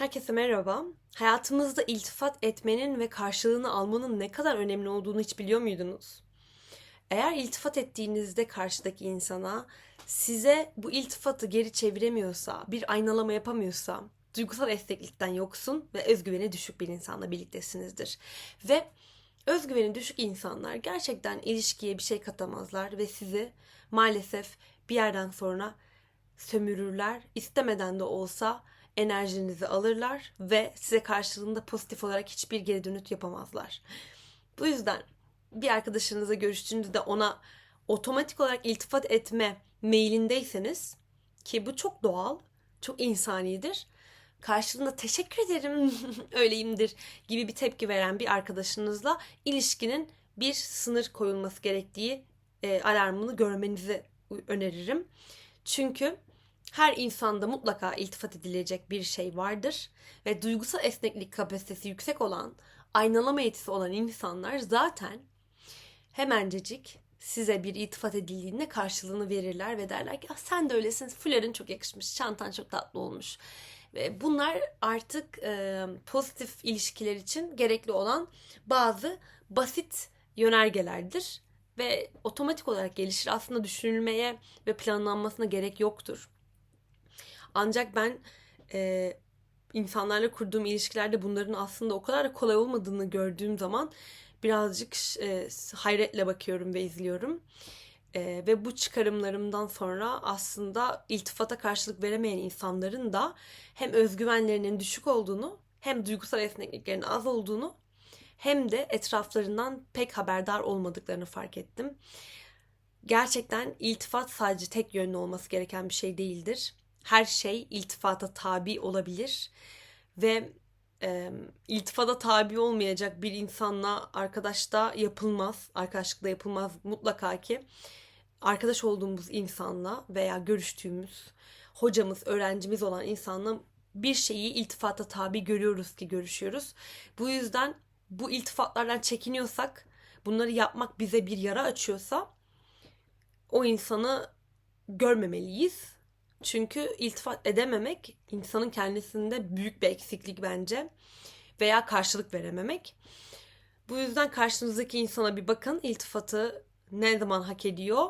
Herkese merhaba. Hayatımızda iltifat etmenin ve karşılığını almanın ne kadar önemli olduğunu hiç biliyor muydunuz? Eğer iltifat ettiğinizde karşıdaki insana size bu iltifatı geri çeviremiyorsa, bir aynalama yapamıyorsa, duygusal esneklikten yoksun ve özgüveni düşük bir insanla birliktesinizdir. Ve özgüveni düşük insanlar gerçekten ilişkiye bir şey katamazlar ve sizi maalesef bir yerden sonra sömürürler. İstemeden de olsa enerjinizi alırlar ve size karşılığında pozitif olarak hiçbir geri dönüt yapamazlar. Bu yüzden bir arkadaşınızla görüştüğünüzde ona otomatik olarak iltifat etme meylindeyseniz ki bu çok doğal, çok insanidir. Karşılığında teşekkür ederim, öyleyimdir gibi bir tepki veren bir arkadaşınızla ilişkinin bir sınır koyulması gerektiği e, alarmını görmenizi öneririm. Çünkü her insanda mutlaka iltifat edilecek bir şey vardır ve duygusal esneklik kapasitesi yüksek olan, aynalama yetisi olan insanlar zaten hemencecik size bir iltifat edildiğinde karşılığını verirler ve derler ki ah, sen de öylesin, fuların çok yakışmış, çantan çok tatlı olmuş. Ve bunlar artık e, pozitif ilişkiler için gerekli olan bazı basit yönergelerdir ve otomatik olarak gelişir. Aslında düşünülmeye ve planlanmasına gerek yoktur. Ancak ben e, insanlarla kurduğum ilişkilerde bunların aslında o kadar da kolay olmadığını gördüğüm zaman birazcık e, hayretle bakıyorum ve izliyorum. E, ve bu çıkarımlarımdan sonra aslında iltifata karşılık veremeyen insanların da hem özgüvenlerinin düşük olduğunu hem duygusal esnekliklerinin az olduğunu hem de etraflarından pek haberdar olmadıklarını fark ettim. Gerçekten iltifat sadece tek yönlü olması gereken bir şey değildir her şey iltifata tabi olabilir ve e, iltifata tabi olmayacak bir insanla arkadaşta yapılmaz, arkadaşlıkta yapılmaz mutlaka ki arkadaş olduğumuz insanla veya görüştüğümüz hocamız, öğrencimiz olan insanla bir şeyi iltifata tabi görüyoruz ki görüşüyoruz. Bu yüzden bu iltifatlardan çekiniyorsak, bunları yapmak bize bir yara açıyorsa o insanı görmemeliyiz çünkü iltifat edememek insanın kendisinde büyük bir eksiklik bence veya karşılık verememek. Bu yüzden karşınızdaki insana bir bakın iltifatı ne zaman hak ediyor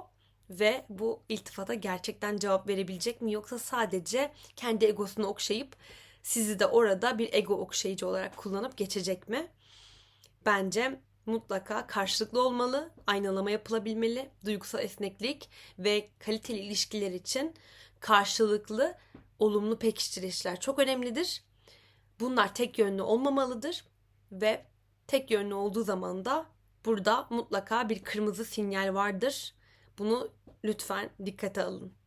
ve bu iltifata gerçekten cevap verebilecek mi yoksa sadece kendi egosunu okşayıp sizi de orada bir ego okşayıcı olarak kullanıp geçecek mi? Bence mutlaka karşılıklı olmalı, aynalama yapılabilmeli, duygusal esneklik ve kaliteli ilişkiler için karşılıklı olumlu pekiştirişler çok önemlidir. Bunlar tek yönlü olmamalıdır ve tek yönlü olduğu zaman da burada mutlaka bir kırmızı sinyal vardır. Bunu lütfen dikkate alın.